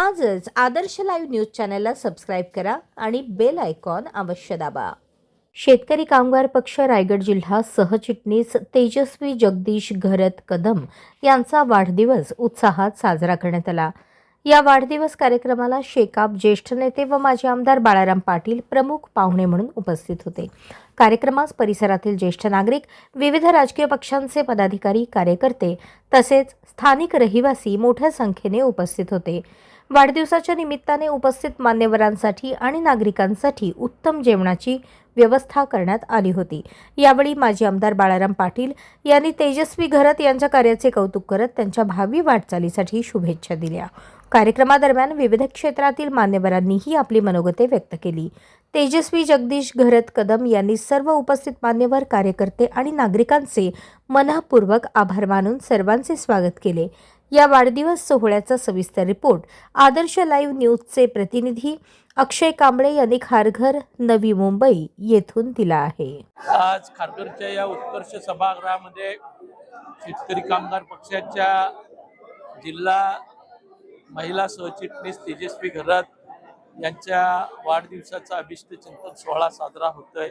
आजच Adarsh live news चॅनलला subscribe करा आणि बेल आयकॉन अवश्य दाबा. शेतकरी कामगार पक्ष रायगड जिल्हा सहचिटणीस तेजस्वी जगदीश घरत कदम यांचा वाढदिवस उत्साहात साजरा करण्यात आला. या वाढदिवस कार्यक्रमाला शेकाप ज्येष्ठ नेते व माजी आमदार बाळाराम पाटील प्रमुख पाहुणे म्हणून उपस्थित होते. कार्यक्रमास परिसरातील ज्येष्ठ नागरिक विविध राजकीय पक्षांचे पदाधिकारी कार्यकर्ते तसेच स्थानिक रहिवासी मोठ्या संख्येने उपस्थित होते. वाढदिवसाच्या निमित्ताने उपस्थित मान्यवरांसाठी आणि नागरिकांसाठी उत्तम जेवणाची व्यवस्था करण्यात आली होती. यावेळी माजी आमदार बाळाराम पाटील यांनी तेजस्वी घरत यांच्या कार्याचे कौतुक करत त्यांच्या भावी वाटचालीसाठी शुभेच्छा दिल्या. कार्यक्रमादरम्यान विविध क्षेत्रातील मान्यवरांनीही आपली मनोगते व्यक्त केली. तेजस्वी जगदीश घरत कदम यांनी सर्व उपस्थित मान्यवर कार्यकर्ते आणि नागरिकांचे मनपूर्वक आभार मानून सर्वांचे स्वागत केले. या वाढदिवस सोहळ्याचा सविस्तर रिपोर्ट आदर्श लाईव्ह न्यूजचे प्रतिनिधी अक्षय कांबळे यांनी खारघर नवी मुंबई येथून दिला आहे. आज खारघरच्या या उत्कर्ष सभागृहामध्ये शेतकरी कामगार पक्षाच्या जिल्हा महिला सहचिटणीस तेजस्वी घरात यांच्या वाढदिवसाचा अभिष्ट चिंतन सोहळा साजरा होतोय.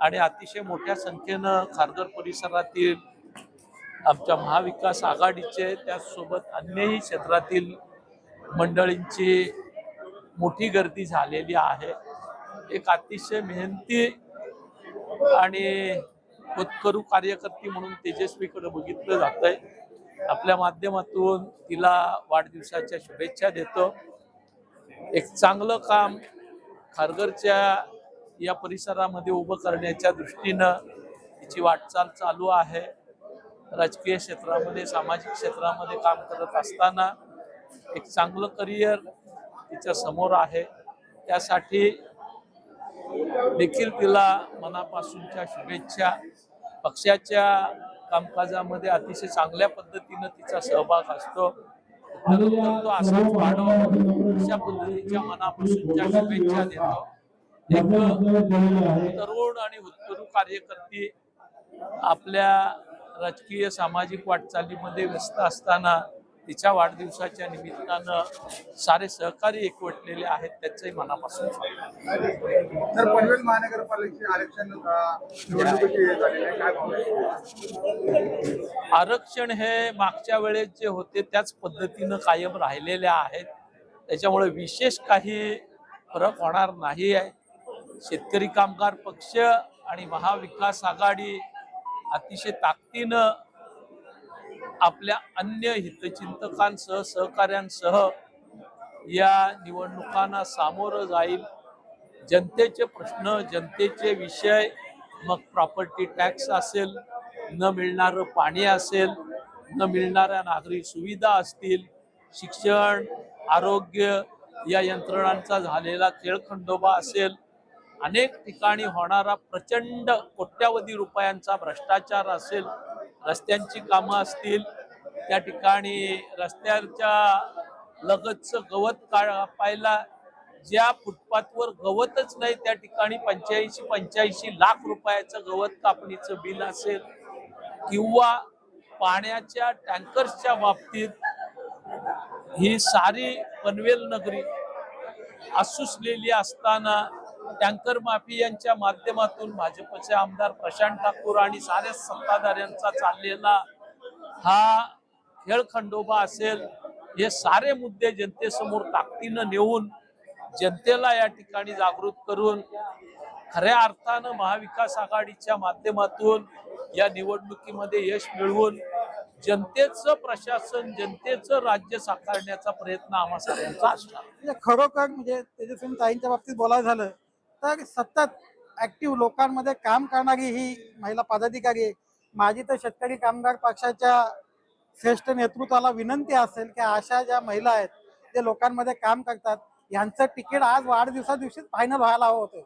आणि अतिशय मोठ्या संख्येनं खारघर परिसरातील आमच्या महाविकास आघाडीचे त्याचसोबत अन्यही क्षेत्रातील मंडळींची मोठी गर्दी झालेली आहे. एक अतिशय मेहनती आणि उत्करू कार्यकर्ती म्हणून तेजस्वीकडे बघितलं जात आहे आपल्या माध्यमातून तिला वाढदिवसाच्या शुभेच्छा देतो. एक चांगलं काम खारघरच्या या परिसरामध्ये उभं करण्याच्या दृष्टीनं तिची वाटचाल चालू आहे. राजकीय क्षेत्रामध्ये सामाजिक क्षेत्रामध्ये काम करत असताना एक चांगलं करिअर तिच्या समोर आहे. त्यासाठी देखील तिला मनापासूनच्या शुभेच्छा पक्षाच्या कामकाजामध्ये अतिशय चांगल्या पद्धतीनं तिचा सहभाग असतो. तर तो असाच वाढव अशा पद्धतीच्या मनापासूनच्या शुभेच्छा देतो. एक तरुण आणि उत्तरू कार्यकर्ते आपल्या राजकीय सामाजिक वाटचालीमध्ये व्यस्त असताना तिच्या वाढदिवसाच्या निमित्तानं सारे सहकारी एकवटलेले आहेत त्याचंही मनापासून स्वागत. तर पनवेल महानगरपालिकेचे आरक्षण निवडणुकीचे हे? आरक्षण हे मागच्या वेळेस जे होते त्याच पद्धतीनं कायम राहिलेले आहेत त्याच्यामुळे विशेष काही फरक होणार नाही आहे शेतकरी कामगार पक्ष आणि महाविकास आघाडी अतिशय ताकदीनं आपल्या अन्य हितचिंतकांसह सहकाऱ्यांसह या निवडणुकांना सामोरं जाईल. जनतेचे प्रश्न जनतेचे विषय मग प्रॉपर्टी टॅक्स असेल न मिळणारं पाणी असेल न मिळणाऱ्या नागरी सुविधा असतील शिक्षण आरोग्य या यंत्रणांचा झालेला खेळखंडोबा असेल अनेक ठिकाणी होणारा प्रचंड कोट्यावधी रुपयांचा भ्रष्टाचार असेल रस्त्यांची कामं असतील त्या ठिकाणी रस्त्याच्या लगतचं गवत कापायला ज्या फुटपाथवर गवतच नाही त्या ठिकाणी पंच्याऐंशी पंच्याऐंशी लाख रुपयाचं गवत कापणीचं बिल असेल किंवा पाण्याच्या टँकर्सच्या बाबतीत ही सारी पनवेल नगरी असुसलेली असताना टँकर माफियांच्या माध्यमातून भाजपचे आमदार प्रशांत ठाकूर आणि साऱ्या सत्ताधाऱ्यांचा चाललेला हा खेळखंडोबा असेल हे सारे मुद्दे जनतेसमोर ताकदीनं नेऊन जनतेला या ठिकाणी जागृत करून खऱ्या अर्थानं महाविकास आघाडीच्या माध्यमातून या निवडणुकीमध्ये यश मिळवून जनतेचं प्रशासन जनतेचं राज्य साकारण्याचा प्रयत्न आम्हा सगळ्यांचा असणार. खरोखर म्हणजे तेजस्वी ताईंच्या बाबतीत बोलायचं झालं तर सतत ऍक्टिव्ह लोकांमध्ये काम करणारी ही महिला पदाधिकारी आहे. माझी तर शेतकरी कामगार पक्षाच्या श्रेष्ठ नेतृत्वाला विनंती असेल की अशा ज्या महिला आहेत जे लोकांमध्ये काम करतात यांचं तिकीट आज वाढदिवसा दिवशीच फायनल व्हायला हवं होतं.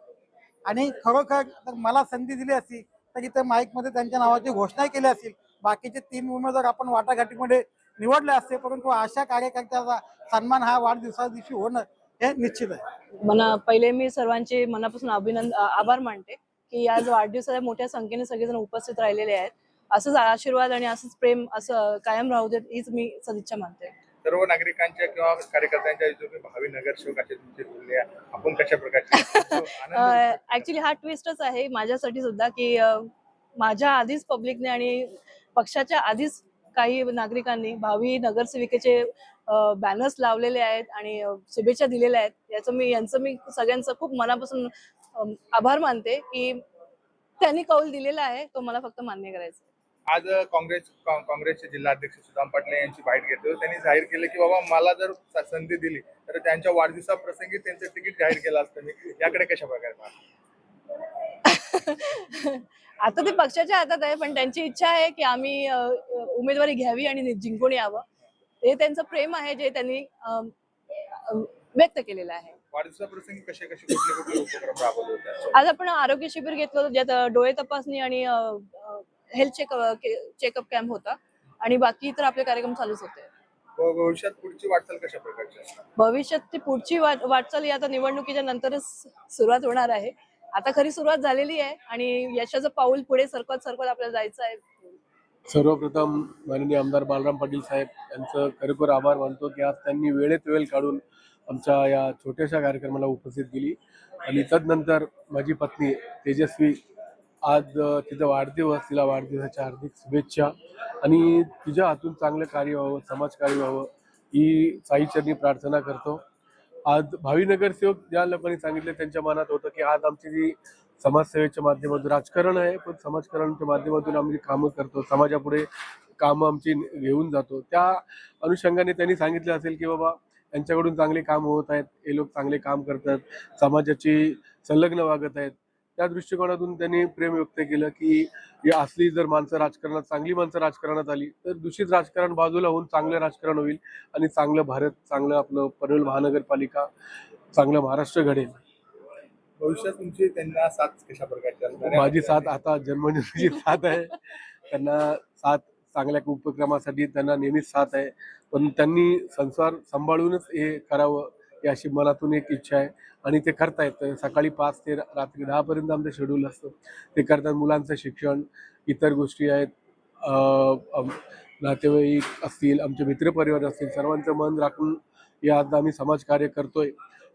आणि खरोखर मला संधी दिली असती तर इथे माईकमध्ये त्यांच्या नावाची घोषणा केली असेल बाकीचे तीन उमेदवार आपण वाटाघाटीमध्ये निवडले असते परंतु अशा कार्यकर्त्याचा सन्मान हा वाढदिवसा दिवशी होणं हे निश्चित आहे. मना पहिले मी सर्वांचे मनापासून अभिनंद आ- आभार मानते की आज वाढदिवसाच्या मोठ्या संख्येने सगळेजण उपस्थित राहिलेले आहेत. असंच आशीर्वाद आणि असंच प्रेम असं कायम राहू देत हीच मी सदिच्छा मानते. सर्व नागरिकांच्या किंवा कार्यकर्त्यांच्या भावी नगरसेवक असे तुमचे बोलले आपण कशा प्रकारचे ऍक्च्युली हा ट्विस्टच आहे माझ्यासाठी सुद्धा की माझ्या आधीच पब्लिकने आणि पक्षाच्या आधीच काही नागरिकांनी भावी नगरसेविकेचे बॅनर्स लावलेले आहेत आणि शुभेच्छा दिलेल्या आहेत याचं मी यांचं मी सगळ्यांचं खूप मनापासून आभार मानते की त्यांनी कौल दिलेला आहे तो मला फक्त मान्य करायचा. आज काँग्रेस काँग्रेसचे जिल्हाध्यक्ष सुदाम पाटील यांची बाईट घेतली त्यांनी जाहीर केलं की बाबा मला जर संधी दिली तर त्यांच्या वाढदिवसाप्रसंगी त्यांचं तिकीट जाहीर केलं असतं मी याकडे कशा प्रकारे? आता ते पक्षाच्या हातात आहे पण त्यांची इच्छा आहे की आम्ही उमेदवारी घ्यावी आणि जिंकून यावं हे त्यांचं प्रेम आहे जे त्यांनी व्यक्त केलेलं आहे. वाढदिवसाप्रसंगी कसे कसे कुठले कुठले उपक्रम राबवले होते? आज आपण आरोग्य शिबिर घेतलं होतं ज्यात डोळे तपासणी आणि हेल्थ चेकअप चेकअप कॅम्प होता. आणि बाकी तर आपले कार्यक्रम चालूच होते. भविष्यात पुढची वाटचाल कशा प्रकारची भविष्यात ती पुढची वाट वाटचाल ही आता निवडणुकीच्या नंतरच सुरुवात होणार आहे. आता खरी सुरुवात झालेली आहे आणि यशाचं पाऊल पुढे सरकत सरकत आपल्याला जायचं आहे. सर्वप्रथम माननीय आमदार बालराम पाटील साहेब यांचं खरोखर आभार मानतो की आज त्यांनी वेळेत वेळ काढून आमच्या या छोट्याशा कार्यक्रमाला उपस्थित केली. आणि तदनंतर माझी पत्नी तेजस्वी आज तिचा वाढदिवस तिला वाढदिवसाच्या हार्दिक शुभेच्छा. आणि तिच्या हातून चांगलं कार्य व्हावं समाजकार्य व्हावं ही साईचरणी प्रार्थना करतो. आज भावी नगरसेवक ज्या लोकांनी सांगितलं त्यांच्या मनात होतं की आज आमची जी समाजसेवेच्या माध्यमातून राजकारण आहे पण समाजकारणाच्या माध्यमातून आम्ही कामं करतो समाजापुढे कामं आमची घेऊन जातो त्या अनुषंगाने त्यांनी सांगितलं असेल की बाबा यांच्याकडून चांगले काम होत आहेत हे लोक चांगले काम करतात समाजाची संलग्न वागत आहेत. त्या दृष्टिकोनातून त्यांनी प्रेम व्यक्त केलं की ही असली जर माणसं राजकारणात चांगली माणसं राजकारणात आली तर दूषित राजकारण बाजूला होऊन चांगलं राजकारण होईल आणि चांगलं भारत चांगलं आपलं पनवेल महानगरपालिका चांगलं महाराष्ट्र घडेल. भविष्यात तुमची त्यांना साथ कशा प्रकारची? माझी साथ आता जन्मनिर्मिती साथ आहे. त्यांना साथ चांगल्या उपक्रमासाठी त्यांना नेहमीच साथ आहे. पण त्यांनी संसार सांभाळूनच हे करावं ही अशी मनातून एक इच्छा आहे. आणि ते करतायत तर सकाळी पाच ते रात्री दहापर्यंत आमचं शेड्यूल असतं. ते करतात मुलांचं शिक्षण इतर गोष्टी आहेत. नातेवाईक असतील आमचे मित्रपरिवार असतील सर्वांचं मन राखून या आज आम्ही समाजकार्य करतोय.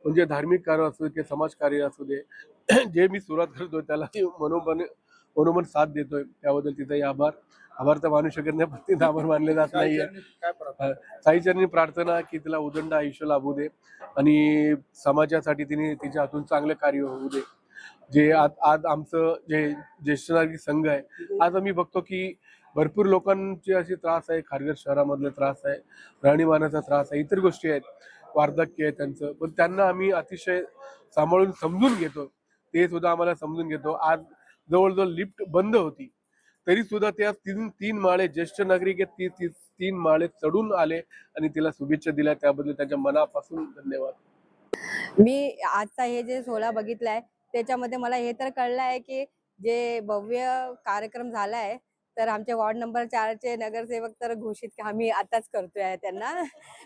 म्हणजे धार्मिक कार्य असू दे किंवा समाजकार्य असू दे जे मी सुरुवात करतोय त्याला मनोमन मनोमन साथ देतोय. त्याबद्दल तिथे आभार. आभार तर मानू शकत नाही तिथं आभार मानले जात नाहीये. साईचरणी प्रार्थना की तिला उदंड आयुष्य लाभू दे आणि समाजासाठी तिने तिच्या हातून चांगलं कार्य होऊ दे. जे आज आज आमचं जे ज्येष्ठ नागरिक संघ आहे आज आम्ही बघतो की भरपूर लोकांचे असे त्रास आहे खारघर शहरामधले त्रास आहे राहणीमानाचा त्रास आहे इतर गोष्टी आहेत वार्धक्य आहे त्यांचं. पण त्यांना आम्ही अतिशय सांभाळून समजून घेतो. ते सुद्धा आम्हाला समजून घेतो. आज जवळजवळ लिफ्ट बंद होती. तरी सुद्धा त्या तीन तीन माळे ज्येष्ठ नागरिक आहेत ती ती तीन माळे चढून आले आणि तिला शुभेच्छा दिल्या. त्याबद्दल त्यांच्या मनापासून धन्यवाद. मी आजचा हे जे सोहळा बघितलाय त्याच्यामध्ये मला हे तर कळलं आहे की जे भव्य कार्यक्रम झालाय तर आमचे वॉर्ड नंबर चारचे नगरसेवक तर घोषित आम्ही आताच करतोय आहे त्यांना.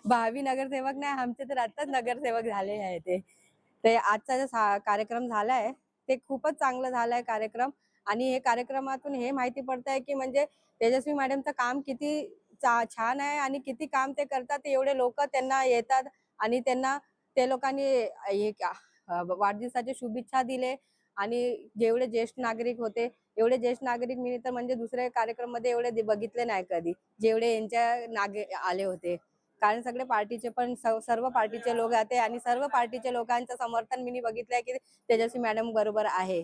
भावी नगरसेवक नाही आमचे तर आताच नगरसेवक झाले आहे ते. ते आजचा जो कार्यक्रम झालाय ते खूपच चांगलं झालाय कार्यक्रम. आणि हे कार्यक्रमातून हे माहिती पडत आहे की म्हणजे तेजस्वी मॅडमचं काम किती छान आहे आणि किती काम ते करतात एवढे लोक त्यांना येतात आणि त्यांना ते लोकांनी वाढदिवसाचे वाढदिवसाच्या शुभेच्छा दिले आणि जेवढे ज्येष्ठ नागरिक होते एवढे ज्येष्ठ नागरिक मी तर म्हणजे दुसऱ्या कार्यक्रममध्ये एवढे बघितले नाही कधी जेवढे यांच्या नागे आले होते. कारण सगळे पार्टीचे पण सर्व पार्टीचे लोक आते आणि सर्व पार्टीचे लोकांचं समर्थन मी बघितलंय की तेजस्वी मॅडम बरोबर आहे.